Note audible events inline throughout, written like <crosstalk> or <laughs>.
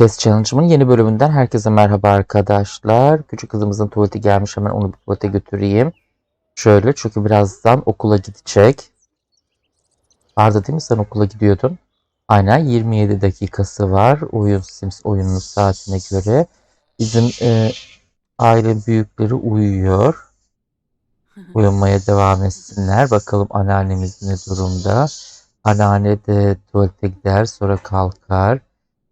Test Challenge'ımın yeni bölümünden herkese merhaba arkadaşlar. Küçük kızımızın tuvaleti gelmiş hemen onu bir tuvalete götüreyim. Şöyle çünkü birazdan okula gidecek. Arda değil mi sen okula gidiyordun? Aynen 27 dakikası var oyun Sims oyunun saatine göre. Bizim e, aile büyükleri uyuyor. <laughs> Uyumaya devam etsinler. Bakalım anneannemiz ne durumda. Anneanne de tuvalete gider sonra kalkar.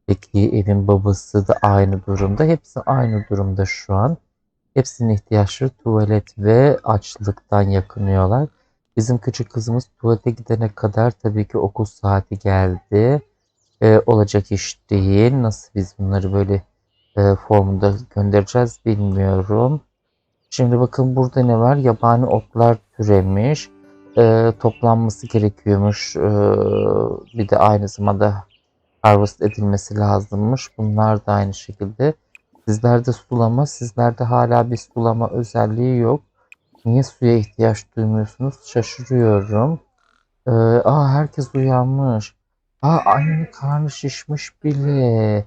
Peki evin babası da aynı durumda. Hepsi aynı durumda şu an. Hepsinin ihtiyaçları tuvalet ve açlıktan yakınıyorlar. Bizim küçük kızımız tuvalete gidene kadar tabii ki okul saati geldi. Ee, olacak iş değil. Nasıl biz bunları böyle e, formunda göndereceğiz bilmiyorum. Şimdi bakın burada ne var? Yabani otlar türemiş. Ee, toplanması gerekiyormuş. Ee, bir de aynı zamanda harvest edilmesi lazımmış. Bunlar da aynı şekilde. Sizlerde sulama, sizlerde hala bir sulama özelliği yok. Niye suya ihtiyaç duymuyorsunuz? Şaşırıyorum. Ee, aa herkes uyanmış. Aa annenin karnı şişmiş bile.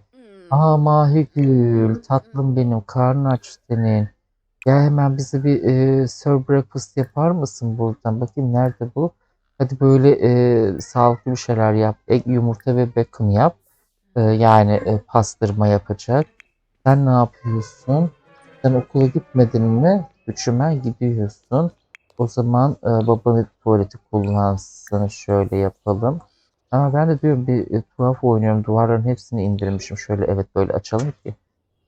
Aa Mahigül, tatlım benim, karnı aç senin. Gel hemen bize bir e, serve breakfast yapar mısın buradan? Bakayım nerede bu? Hadi böyle e, sağlıklı bir şeyler yap. Ek yumurta ve bacon yap. E, yani e, pastırma yapacak. Sen ne yapıyorsun? Sen okula gitmedin mi? Üçüme gidiyorsun. O zaman e, babanın tuvaleti kullansın. Şöyle yapalım. Ama ben de diyorum bir e, tuhaf oynuyorum. Duvarların hepsini indirmişim. Şöyle evet böyle açalım ki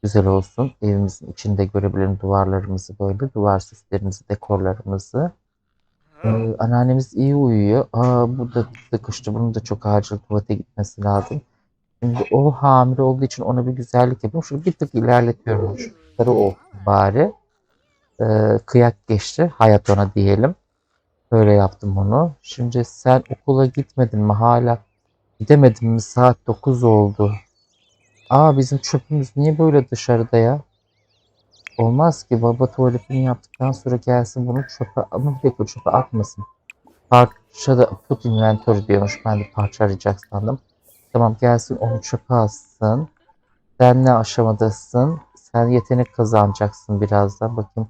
güzel olsun. Evimizin içinde görebilirim duvarlarımızı böyle. Duvar süslerimizi, dekorlarımızı. Ee, anneannemiz iyi uyuyor. Aa, bu da sıkıştı. Bunun da çok acil tuvalete gitmesi lazım. Şimdi o hamile olduğu için ona bir güzellik yapıyorum. Şunu bir tık ilerletiyorum. Şunları olsun bari. Ee, kıyak geçti. Hayat ona diyelim. Böyle yaptım onu. Şimdi sen okula gitmedin mi hala? Gidemedin mi? Saat 9 oldu. Aa bizim çöpümüz niye böyle dışarıda ya? Olmaz ki baba tuvaletini yaptıktan sonra gelsin bunu çöpe ama bir dakika çöpe atmasın. Parça da put inventory diyormuş. Ben de parça arayacak sandım. Tamam gelsin onu çöpe atsın. Sen ne aşamadasın? Sen yetenek kazanacaksın birazdan. Bakayım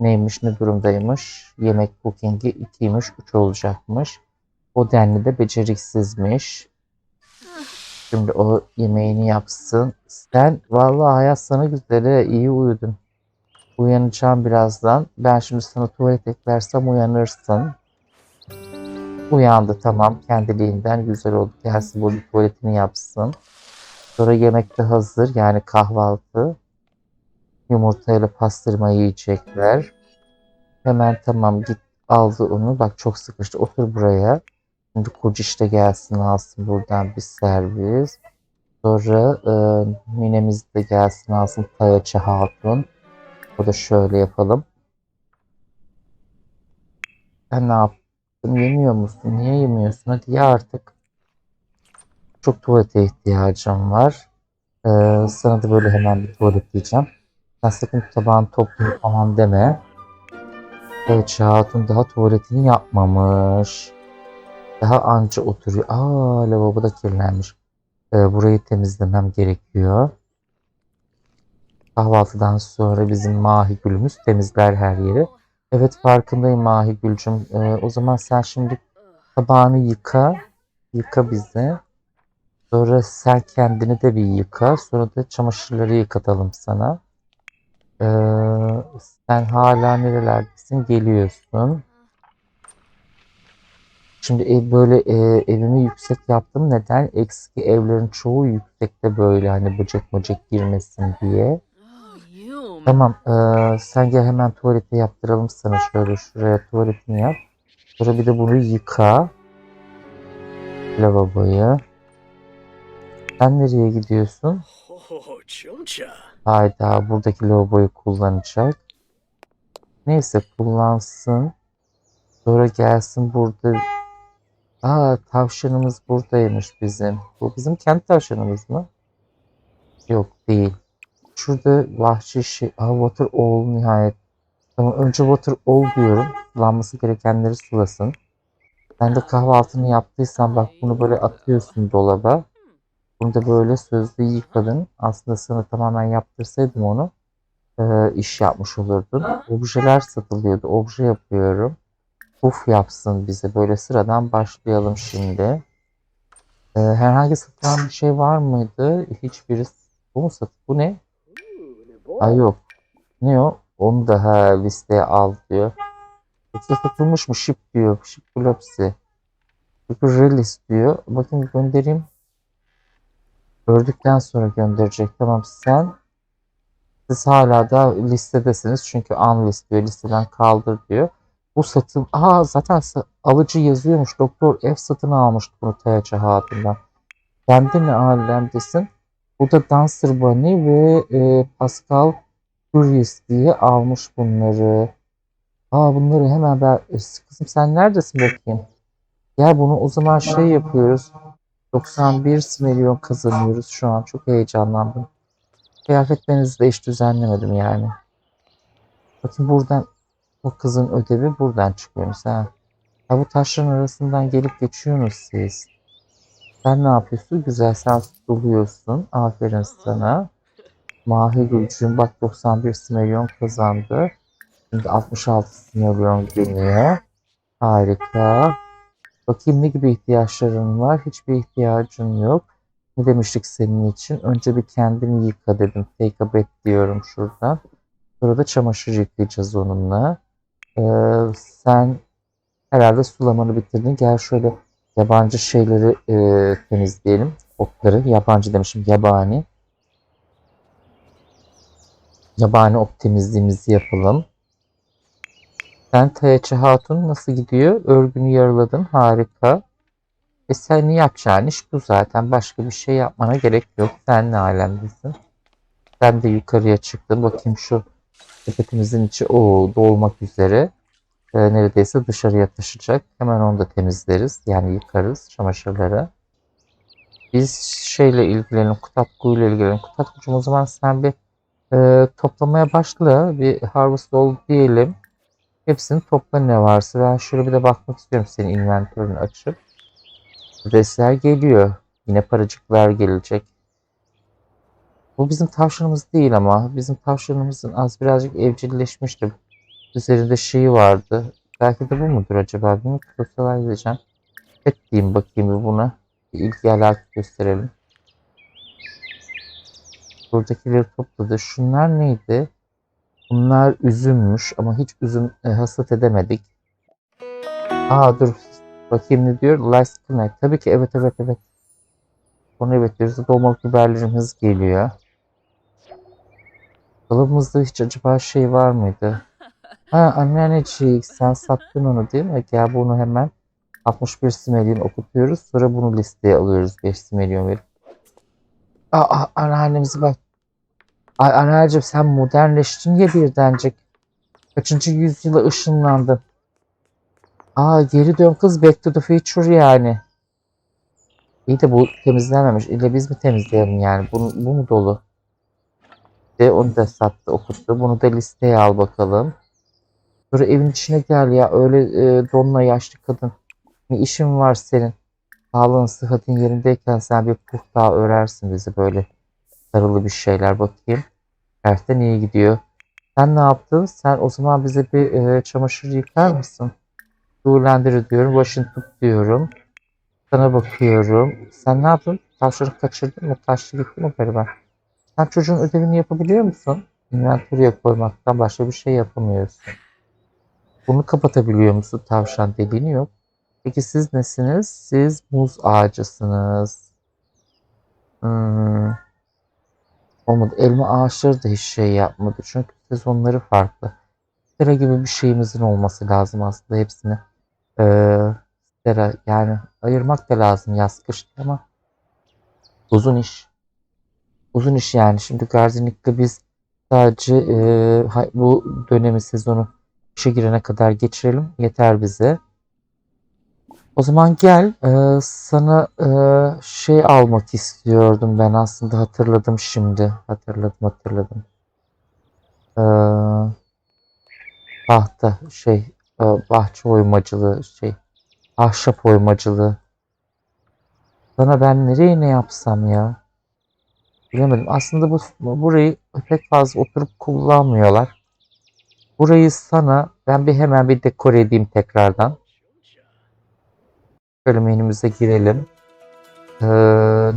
neymiş ne durumdaymış. Yemek booking'i 2'ymiş 3 olacakmış. O denli de beceriksizmiş. Şimdi o yemeğini yapsın. Sen vallahi hayat sana güzel iyi uyudun. Uyanacağım birazdan. Ben şimdi sana tuvalet eklersem uyanırsın. Uyandı tamam kendiliğinden güzel oldu. Gelsin burada tuvaletini yapsın. Sonra yemek de hazır yani kahvaltı. Yumurtayla pastırma yiyecekler. Hemen tamam git aldı onu. Bak çok sıkıştı. Otur buraya. Şimdi Kociş de gelsin alsın buradan bir servis. Sonra e, ninemiz de gelsin alsın Tayaçı Hatun. O da şöyle yapalım. Sen ne yaptın? Yemiyor musun? Niye yemiyorsun? Hadi ye artık. Çok tuvalete ihtiyacım var. Ee, sana da böyle hemen bir tuvalet diyeceğim. Sen sakın tabağını toplayayım falan deme. Evet Hatun daha tuvaletini yapmamış. Daha anca oturuyor. Aa lavabo da kirlenmiş. Ee, burayı temizlemem gerekiyor. Kahvaltıdan sonra bizim Mahi Gül'ümüz temizler her yeri. Evet farkındayım Mahi Gül'cüm. Ee, o zaman sen şimdi tabağını yıka. Yıka bize. Sonra sen kendini de bir yıka. Sonra da çamaşırları yıkatalım sana. Ee, sen hala nerelerdesin? Geliyorsun. Şimdi ev böyle e, evimi yüksek yaptım. Neden? Eski evlerin çoğu yüksekte böyle hani böcek böcek girmesin diye. Tamam. eee, sen gel hemen tuvalete yaptıralım sana şöyle şuraya tuvaletini yap. Sonra bir de bunu yıka. Lavaboyu. Sen nereye gidiyorsun? Hayda buradaki lavaboyu kullanacak. Neyse kullansın. Sonra gelsin burada. Aa tavşanımız buradaymış bizim. Bu bizim kendi tavşanımız mı? Yok değil. Şurada vahşi şey. Water all nihayet. Tamam önce water all diyorum. Sulanması gerekenleri sulasın. Sen de kahvaltını yaptıysan bak bunu böyle atıyorsun dolaba. Bunu da böyle sözlü yıkadın. Aslında sana tamamen yaptırsaydım onu e, iş yapmış olurdun. Objeler satılıyordu. Obje yapıyorum. Uf yapsın bize. Böyle sıradan başlayalım şimdi. E, herhangi satılan bir şey var mıydı? Hiçbiri. Bu mu sat? Bu ne? Ay yok. Ne o? Onu da ha, listeye al diyor. Yoksa satılmış mı? Ship diyor. Ship Glopsy. Çünkü release diyor. Bakın göndereyim. Ördükten sonra gönderecek. Tamam sen siz hala da listedesiniz. Çünkü unlist diyor. Listeden kaldır diyor. Bu satın... Aa zaten alıcı yazıyormuş. Doktor F satın almıştı bunu TC Hatun'dan. Kendi ne alemdesin? Bu da Dancer Bunny ve e, Pascal Curious diye almış bunları. Aa bunları hemen ben... E, Kızım sen neredesin bakayım? Gel bunu o zaman şey yapıyoruz. 91 milyon kazanıyoruz şu an. Çok heyecanlandım. Kıyafetlerinizi de hiç düzenlemedim yani. Bakın buradan o kızın ödevi buradan çıkıyorsunuz ha. Ha bu taşların arasından gelip geçiyorsunuz siz. Sen ne yapıyorsun? Güzel sen doluyorsun. Aferin sana. Mahi Gülcüğüm bak 91 milyon kazandı. Şimdi 66 milyon geliyor. Harika. Bakayım ne gibi ihtiyaçların var? Hiçbir ihtiyacın yok. Ne demiştik senin için? Önce bir kendini yıka dedim. Take a bath diyorum şuradan. Sonra da çamaşır yıkayacağız onunla. Ee, sen herhalde sulamanı bitirdin. Gel şöyle yabancı şeyleri e, temizleyelim. Otları. Yabancı demişim. Yabani. Yabani ot temizliğimizi yapalım. Sen Tayaçı Hatun nasıl gidiyor? Örgünü yaraladın. Harika. E sen ne yapacağın iş bu zaten. Başka bir şey yapmana gerek yok. Sen ne alemdesin? Sen de yukarıya çıktın. Bakayım şu sepetimizin içi o dolmak üzere. E, neredeyse dışarıya taşıyacak. Hemen onu da temizleriz. Yani yıkarız çamaşırları. Biz şeyle ilgilenelim. Kutatku ile ilgilenelim. Kutatkucuğum o zaman sen bir e, toplamaya başla. Bir harvest ol diyelim. Hepsini topla ne varsa. Ben şöyle bir de bakmak istiyorum senin inventörünü açıp. Adresler geliyor. Yine paracıklar gelecek. Bu bizim tavşanımız değil ama. Bizim tavşanımızın az birazcık evcilleşmişti. Üzerinde şeyi vardı. Belki de bu mudur acaba? Bilmiyorum. Socialize edeceğim. Et diyeyim bakayım bir buna. Bir ilgi alaka gösterelim. Buradakileri topladı. Şunlar neydi? Bunlar üzümmüş ama hiç üzüm e, hasat edemedik. Aa dur bakayım ne diyor? Last Connect. Tabii ki evet evet evet. Onu evet diyoruz. Dolmalık biberlerimiz geliyor. Dolabımızda hiç acaba şey var mıydı? Ha anneannecik sen sattın onu değil mi? Gel bunu hemen 61 simeliyon okutuyoruz. Sonra bunu listeye alıyoruz 5 simeliyon verip. Aa anneannemize bak. Ay anneanneciğim sen modernleştin ya birdencik. Kaçıncı yüzyıla ışınlandın? Aa geri dön kız back to the future yani. İyi de bu temizlenmemiş. İlle biz mi temizleyelim yani? Bu, bu mu dolu? De onu da sattı okuttu. Bunu da listeye al bakalım. Sonra evin içine gel ya. Öyle e, donla yaşlı kadın. Ne işin var senin? Sağlığın sıhhatin yerindeyken sen bir puh daha örersin bizi böyle sarılı bir şeyler bakayım. Gerçekten iyi gidiyor. Sen ne yaptın? Sen o zaman bize bir e, çamaşır yıkar mısın? Tuğlendir diyorum. Başını tut diyorum. Sana bakıyorum. Sen ne yaptın? Tavşanı kaçırdın mı? Taşlı gitti mi galiba? Sen çocuğun ödevini yapabiliyor musun? Inventörüye koymaktan başka bir şey yapamıyorsun. Bunu kapatabiliyor musun? Tavşan deliğini yok. Peki siz nesiniz? Siz muz ağacısınız. Hmm. Olmadı. Elma ağaçları da hiç şey yapmadı. Çünkü sezonları farklı. Sera gibi bir şeyimizin olması lazım aslında hepsini. Ee, sera yani ayırmak da lazım yaz kış ama uzun iş. Uzun iş yani. Şimdi gardinikte biz sadece e, bu dönemi sezonu işe girene kadar geçirelim. Yeter bize. O zaman gel e, sana e, şey almak istiyordum ben aslında hatırladım şimdi. Hatırladım hatırladım. E, tahta şey e, bahçe oymacılığı şey ahşap oymacılığı. Sana ben nereye ne yapsam ya? Bilemedim. Aslında bu burayı pek fazla oturup kullanmıyorlar. Burayı sana ben bir hemen bir dekore edeyim tekrardan. Şöyle menümüze girelim. Ee,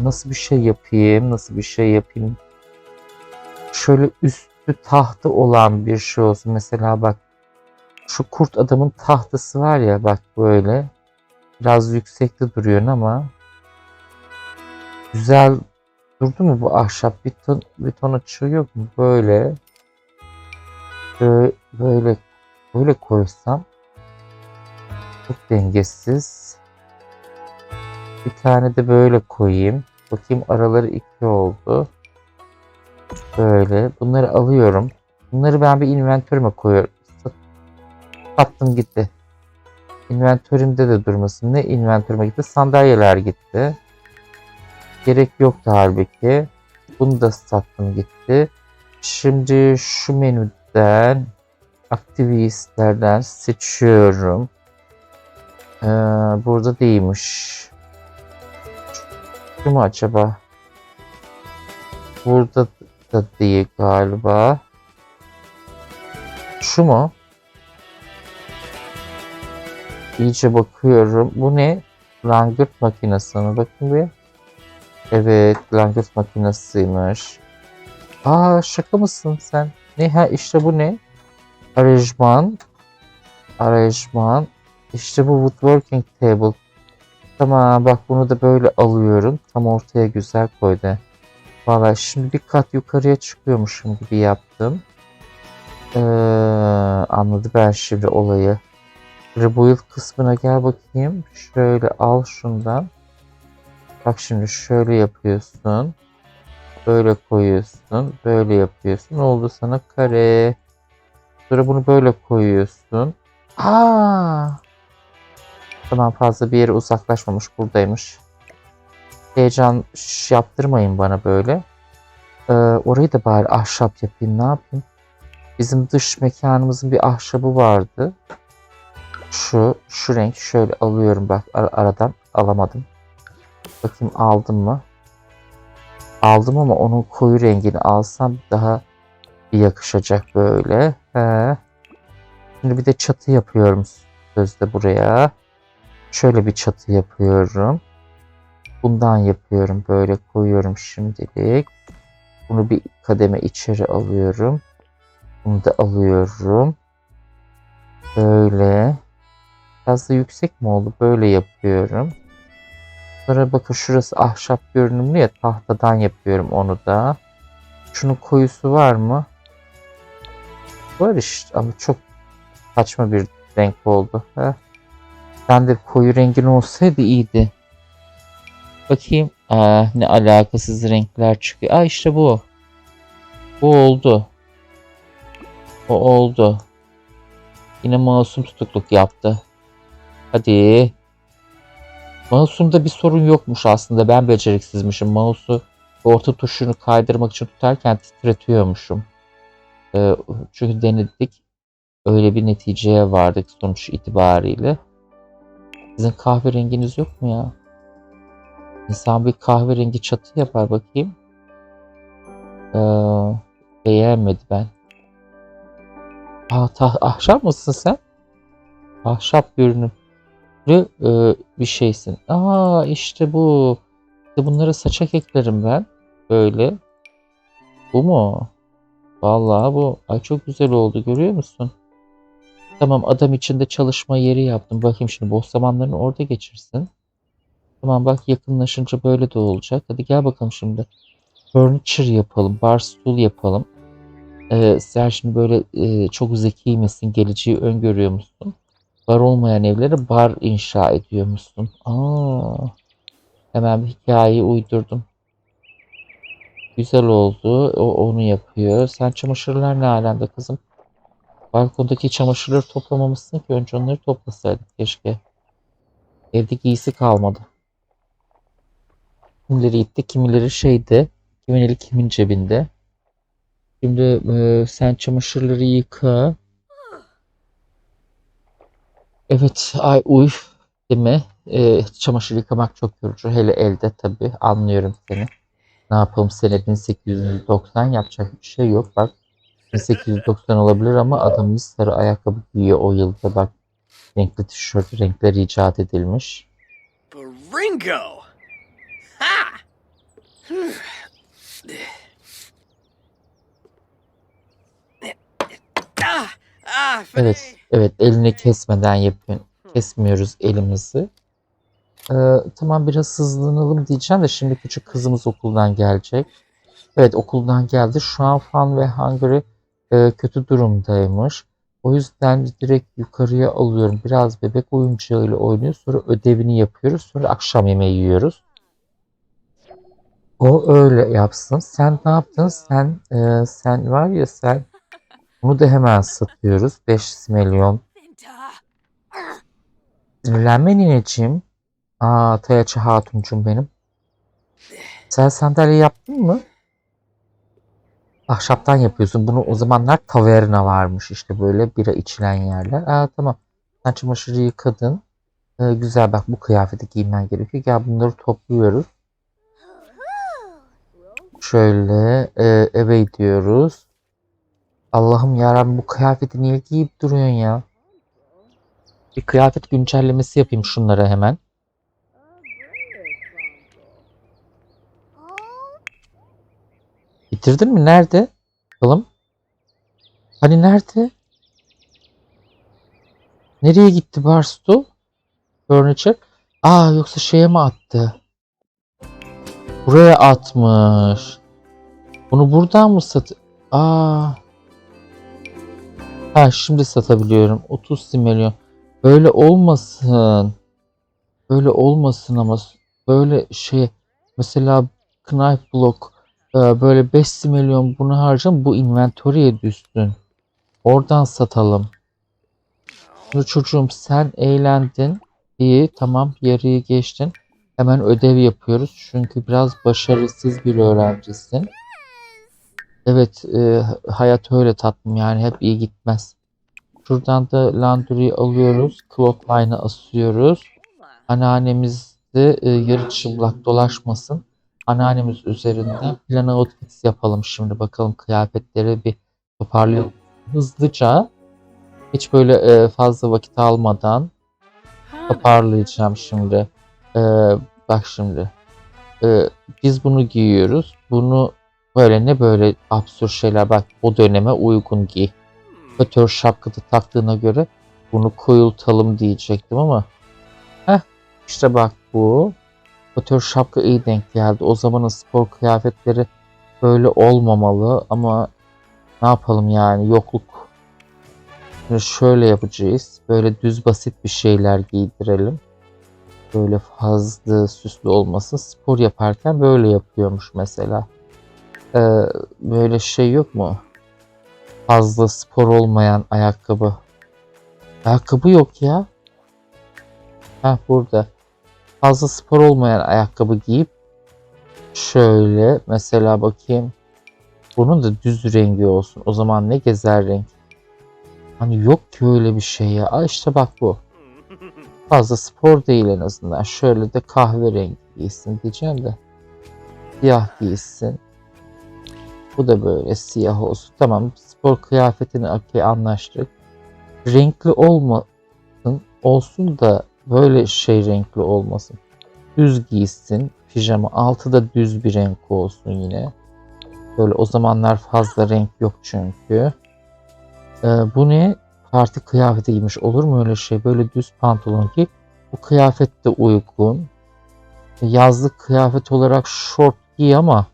nasıl bir şey yapayım? Nasıl bir şey yapayım? Şöyle üstü tahtı olan bir şey olsun. Mesela bak şu kurt adamın tahtası var ya bak böyle. Biraz yüksekte duruyor ama güzel durdu mu bu ahşap? Bir ton, bir ton açığı yok mu? Böyle böyle böyle, böyle koysam çok dengesiz. Bir tane de böyle koyayım. Bakayım araları iki oldu. Böyle. Bunları alıyorum. Bunları ben bir inventörüme koyuyorum. Sat- Sattım gitti. İnventörümde de durmasın. Ne inventörüme gitti? Sandalyeler gitti. Gerek yoktu halbuki. Bunu da sattım gitti. Şimdi şu menüden aktivistlerden seçiyorum. Ee, burada değilmiş. Şu mu acaba? Burada da değil galiba. Şu mu? İyice bakıyorum. Bu ne? Langırt makinesi mi? Bakın bir. Evet, langırt makinesiymiş. Aa şaka mısın sen? Ne ha işte bu ne? Arrangement. Arrangement. İşte bu woodworking table. Tamam bak bunu da böyle alıyorum. Tam ortaya güzel koydu. Valla şimdi bir kat yukarıya çıkıyormuşum gibi yaptım. Ee, anladı ben şimdi olayı. Rebuild kısmına gel bakayım. Şöyle al şundan. Bak şimdi şöyle yapıyorsun. Böyle koyuyorsun. Böyle yapıyorsun. Oldu sana? Kare. Sonra bunu böyle koyuyorsun. Aa! Tamam fazla bir yere uzaklaşmamış. Buradaymış. Heyecan yaptırmayın bana böyle. Ee, orayı da bari ahşap yapayım. Ne yapayım? Bizim dış mekanımızın bir ahşabı vardı. Şu, şu renk şöyle alıyorum bak ar- aradan alamadım. Bakayım aldım mı? Aldım ama onun koyu rengini alsam daha yakışacak böyle. He. Şimdi bir de çatı yapıyorum sözde buraya. Şöyle bir çatı yapıyorum. Bundan yapıyorum böyle koyuyorum şimdilik. Bunu bir kademe içeri alıyorum. Bunu da alıyorum. Böyle. Biraz da yüksek mi oldu? Böyle yapıyorum. Sonra bakın şurası ahşap görünümlü ya tahtadan yapıyorum onu da. Şunun koyusu var mı? Var işte ama çok saçma bir renk oldu. Heh. Ben de koyu rengin olsaydı iyiydi. Bakayım. Aa, ne alakasız renkler çıkıyor. Aa işte bu. Bu oldu. O oldu. Yine masum tutukluk yaptı. Hadi. Mouse'umda bir sorun yokmuş aslında. Ben beceriksizmişim. Mouse'u orta tuşunu kaydırmak için tutarken titretiyormuşum. Ee, çünkü denedik. Öyle bir neticeye vardık sonuç itibariyle. Sizin kahverenginiz yok mu ya? İnsan bir kahverengi çatı yapar bakayım. Ee, beğenmedi ben. Aa, ta- ahşap mısın sen? Ahşap görünüm e, bir şeysin. Aa işte bu. İşte bunlara saçak eklerim ben. Böyle. Bu mu? Vallahi bu. Ay çok güzel oldu görüyor musun? Tamam adam içinde çalışma yeri yaptım. Bakayım şimdi boş zamanlarını orada geçirsin. Tamam bak yakınlaşınca böyle de olacak. Hadi gel bakalım şimdi. Furniture yapalım. Bar stool yapalım. Ee, sen şimdi böyle e, çok zeki misin? Geleceği öngörüyor musun? Bar olmayan evlere bar inşa ediyor musun? Aa, hemen bir hikayeyi uydurdum. Güzel oldu. O onu yapıyor. Sen çamaşırlar ne alemde kızım? Balkondaki çamaşırları toplamamışsın ki önce onları toplasaydık keşke. Evde giysi kalmadı. Kimileri itti, kimileri şeyde, kimin eli kimin cebinde. Şimdi e, sen çamaşırları yıka. Evet, ay uy. Mi? Ee, çamaşır yıkamak çok yorucu. Hele elde tabii. Anlıyorum seni. Ne yapalım sene 1890 yapacak bir şey yok. Bak 1890 olabilir ama adamımız sarı ayakkabı giyiyor o yılda. Bak renkli tişört, renkler icat edilmiş. Baringo! Ha! ah, Evet, evet elini kesmeden yapın. Kesmiyoruz elimizi. Ee, tamam biraz hızlanalım diyeceğim de şimdi küçük kızımız okuldan gelecek. Evet okuldan geldi. Şu an Fan ve Hungry e, kötü durumdaymış. O yüzden direkt yukarıya alıyorum. Biraz bebek oyuncağıyla oynuyor. Sonra ödevini yapıyoruz. Sonra akşam yemeği yiyoruz. O öyle yapsın. Sen ne yaptın? Sen e, sen var ya sen bunu da hemen satıyoruz. 5 milyon. Sinirlenme nineciğim. Aa Tayaçı Hatuncum benim. Sen sandalye yaptın mı? Ahşaptan yapıyorsun. Bunu o zamanlar taverna varmış işte böyle bira içilen yerler. Aa tamam. Sen çamaşırı yıkadın. Ee, güzel bak bu kıyafeti giymen gerekiyor. Gel bunları topluyoruz. Şöyle e, eve gidiyoruz. Allah'ım yarabbim bu kıyafeti niye giyip duruyorsun ya? Bir kıyafet güncellemesi yapayım şunlara hemen. Bitirdin mi? Nerede? Bakalım. Hani nerede? Nereye gitti Barstool? Furniture. Aa yoksa şeye mi attı? Buraya atmış. Bunu buradan mı sat... Aa. Ha şimdi satabiliyorum. 30 milyon. Böyle olmasın. Böyle olmasın ama böyle şey mesela knife block e, böyle 5 milyon bunu harcam bu inventory'e düşsün. Oradan satalım. Şimdi çocuğum sen eğlendin. İyi tamam yarıyı geçtin. Hemen ödev yapıyoruz. Çünkü biraz başarısız bir öğrencisin. Evet e, hayat öyle tatlım yani hep iyi gitmez. Şuradan da laundry'yi alıyoruz. Clothesline'ı asıyoruz. Anneannemiz de e, yarı çıplak dolaşmasın. Anneannemiz üzerinden plan outfits yapalım şimdi. Bakalım kıyafetleri bir toparlayalım. Hızlıca hiç böyle e, fazla vakit almadan toparlayacağım şimdi. E, bak şimdi. E, biz bunu giyiyoruz. Bunu böyle ne böyle absürt şeyler bak o döneme uygun giy. Fötör şapkada taktığına göre bunu koyultalım diyecektim ama heh işte bak bu Fötör şapka iyi denk geldi. O zamanın spor kıyafetleri böyle olmamalı ama ne yapalım yani yokluk. Şimdi şöyle yapacağız. Böyle düz basit bir şeyler giydirelim. Böyle fazla süslü olmasın. Spor yaparken böyle yapıyormuş mesela. Ee, böyle şey yok mu? Fazla spor olmayan ayakkabı. Ayakkabı yok ya. Ha burada. Fazla spor olmayan ayakkabı giyip şöyle mesela bakayım. Bunun da düz rengi olsun. O zaman ne gezer renk? Hani yok ki öyle bir şey ya. Aa işte bak bu. Fazla spor değil en azından. Şöyle de kahverengi giysin diyeceğim de. Siyah giysin. Bu da böyle siyah olsun. Tamam spor kıyafetini okey anlaştık. Renkli olmasın. Olsun da böyle şey renkli olmasın. Düz giysin. Pijama altı da düz bir renk olsun yine. Böyle o zamanlar fazla renk yok çünkü. Ee, bu ne? Parti kıyafeti giymiş. Olur mu öyle şey? Böyle düz pantolon ki bu kıyafet de uygun. Yazlık kıyafet olarak short giy ama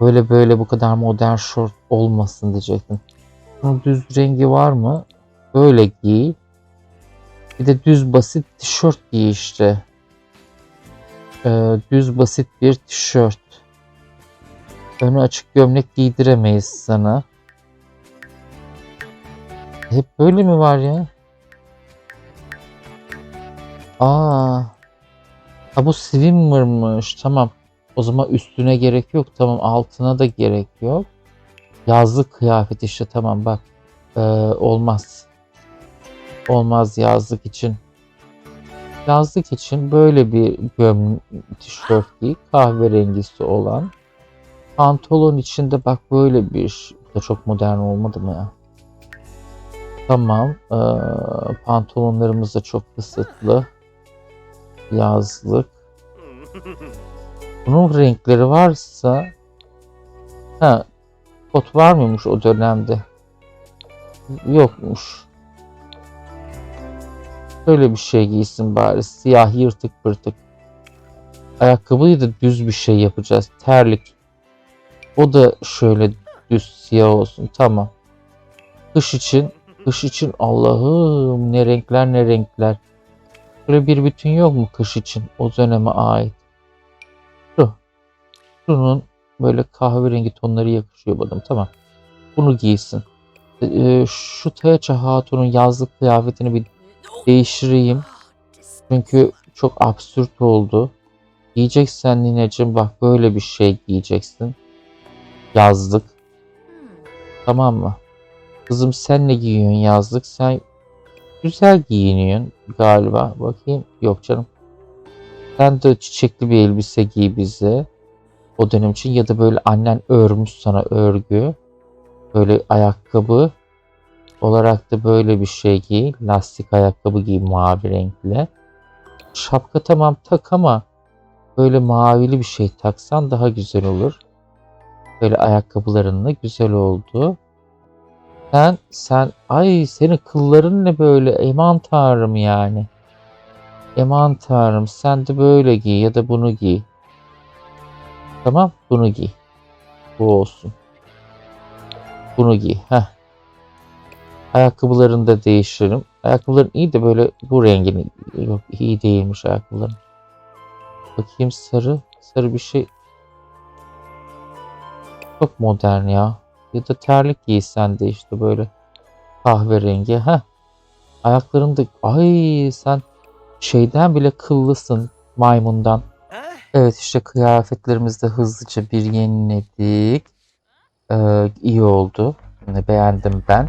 böyle böyle bu kadar modern short olmasın diyecektim. Bunun düz rengi var mı? Böyle giy. Bir de düz basit tişört giy işte. Ee, düz basit bir tişört. Önü açık gömlek giydiremeyiz sana. Hep böyle mi var ya? Aa. Ha bu swimmer'mış. Tamam. O zaman üstüne gerek yok. Tamam altına da gerek yok. Yazlık kıyafet işte tamam bak. Ee, olmaz. Olmaz yazlık için. yazlık için böyle bir göm tişört giy. Kahverengisi olan. Pantolon içinde bak böyle bir da çok modern olmadı mı ya? Tamam. Ee, pantolonlarımız da çok kısıtlı. Yazlık. <laughs> Bunun renkleri varsa ha kot var mıymış o dönemde? Yokmuş. Böyle bir şey giysin bari. Siyah yırtık pırtık. Ayakkabıyı da düz bir şey yapacağız. Terlik. O da şöyle düz siyah olsun. Tamam. Kış için kış için Allah'ım ne renkler ne renkler. Böyle bir bütün yok mu kış için o döneme ait? Şu. Şunun böyle kahverengi tonları yakışıyor bana. Tamam. Bunu giysin. Ee, şu Teaça Hatun'un yazlık kıyafetini bir değiştireyim. Çünkü çok absürt oldu. Giyeceksen nineciğim bak böyle bir şey giyeceksin. Yazlık. Tamam mı? Kızım sen ne giyiyorsun yazlık? Sen güzel giyiniyorsun galiba. Bakayım. Yok canım. Sen de çiçekli bir elbise giy bize. O dönem için ya da böyle annen örmüş sana örgü. Böyle ayakkabı olarak da böyle bir şey giy. Lastik ayakkabı giy mavi renkli. Şapka tamam tak ama böyle mavili bir şey taksan daha güzel olur. Böyle ayakkabılarınla güzel oldu. Sen sen ay senin kılların ne böyle eman tanrım yani. Eman tanrım sen de böyle giy ya da bunu giy. Tamam bunu giy. Bu olsun. Bunu giy. Heh. Ayakkabılarını da değiştiririm. Ayakkabıların iyi de böyle bu rengini yok iyi değilmiş ayakkabıların. Bakayım sarı. Sarı bir şey. Çok modern ya. Ya da terlik giysen de işte böyle kahverengi. Heh. Ayaklarında ay sen şeyden bile kıllısın maymundan. Evet işte kıyafetlerimizi de hızlıca bir yeniledik. Ee, iyi oldu. Beğendim ben.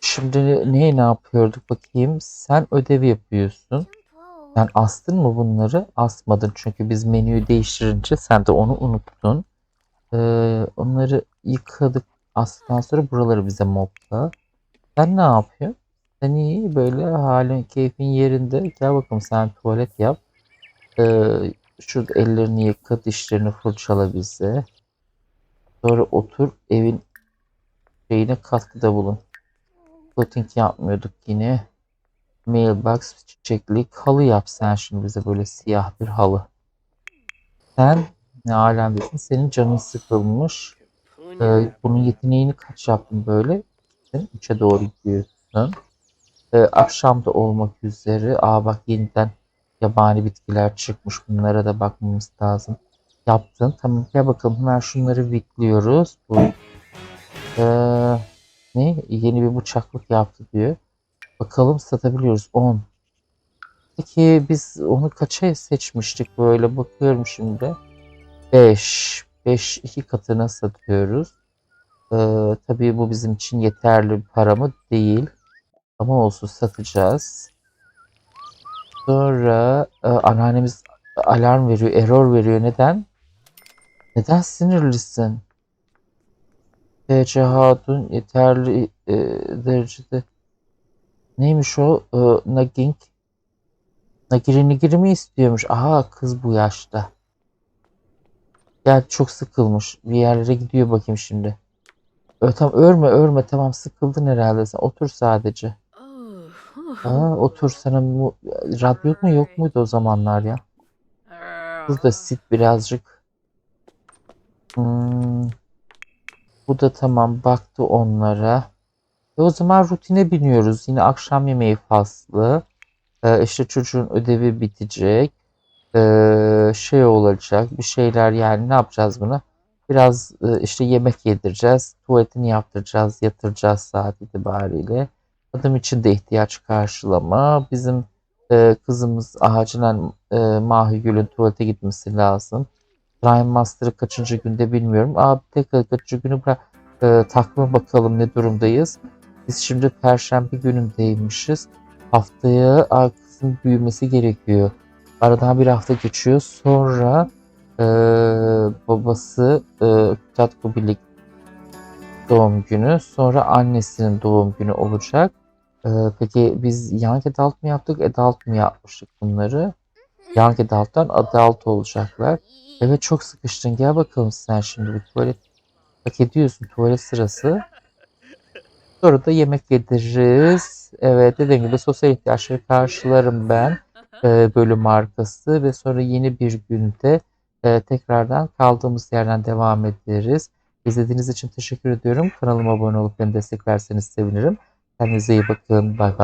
Şimdi ne ne yapıyorduk bakayım. Sen ödev yapıyorsun. Sen astın mı bunları? Asmadın çünkü biz menüyü değiştirince sen de onu unuttun. Ee, onları yıkadık. Astıktan sonra buraları bize mopla. Sen ne yapıyorsun? Sen iyi böyle halin keyfin yerinde. Gel bakalım sen tuvalet yap. Ee, şurada ellerini yıka, dişlerini fırçala bize. Sonra otur evin şeyine katkıda bulun. Floating yapmıyorduk yine. Mailbox çiçekli halı yap sen şimdi bize böyle siyah bir halı. Sen ne alemdesin? Senin canın sıkılmış. Ee, bunun yeteneğini kaç yaptın böyle? Sen 3'e doğru gidiyorsun. Ee, akşam da olmak üzere. Aa bak yeniden yabani bitkiler çıkmış. Bunlara da bakmamız lazım. Yaptın. Tamam gel bakalım hemen şunları vikliyoruz. Bu ee, ne? Yeni bir bıçaklık yaptı diyor. Bakalım satabiliyoruz. 10. Peki biz onu kaça seçmiştik böyle bakıyorum şimdi. 5. 5 iki katına satıyoruz. Ee, tabii bu bizim için yeterli bir para mı? Değil. Ama olsun satacağız. Sonra e, anneannemiz alarm veriyor, error veriyor. Neden? Neden sinirlisin? TC Hatun yeterli e, derecede neymiş o? E, nagging Nagiri nigiri mi istiyormuş? Aha kız bu yaşta. Gel çok sıkılmış. Bir yerlere gidiyor bakayım şimdi. Ö, tamam örme örme tamam sıkıldın herhalde sen. Otur sadece. Aa, otur sana mu radyo mu yok muydu o zamanlar ya? Burada sit birazcık. Hmm. Bu da tamam baktı onlara. E o zaman rutine biniyoruz. Yine akşam yemeği faslı. Ee, işte çocuğun ödevi bitecek. Ee, şey olacak. Bir şeyler yani ne yapacağız buna? Biraz e, işte yemek yedireceğiz. Tuvaletini yaptıracağız. Yatıracağız saat itibariyle. Adam için de ihtiyaç karşılama. Bizim e, kızımız acilen e, Mahigül'ün tuvalete gitmesi lazım. Ryan Master'ı kaçıncı günde bilmiyorum. Abi tek kaçıncı günü bırak e, takma bakalım ne durumdayız. Biz şimdi perşembe günündeymişiz. Haftaya aa, kızın büyümesi gerekiyor. Aradan bir hafta geçiyor. Sonra eee, babası eee Tatko doğum günü. Sonra annesinin doğum günü olacak. Eee, peki biz Young Adult mı yaptık, Adult mı yapmıştık bunları? Young Adult'tan Adult olacaklar. Evet çok sıkıştın. Gel bakalım sen şimdi bir tuvalet. Hak ediyorsun tuvalet sırası. Sonra da yemek yediririz. Evet dediğim gibi sosyal ihtiyaçları karşılarım ben. e, bölüm arkası ve sonra yeni bir günde e, tekrardan kaldığımız yerden devam ederiz. İzlediğiniz için teşekkür ediyorum. Kanalıma abone olup beni desteklerseniz sevinirim. ท่านสีประเคินบาไก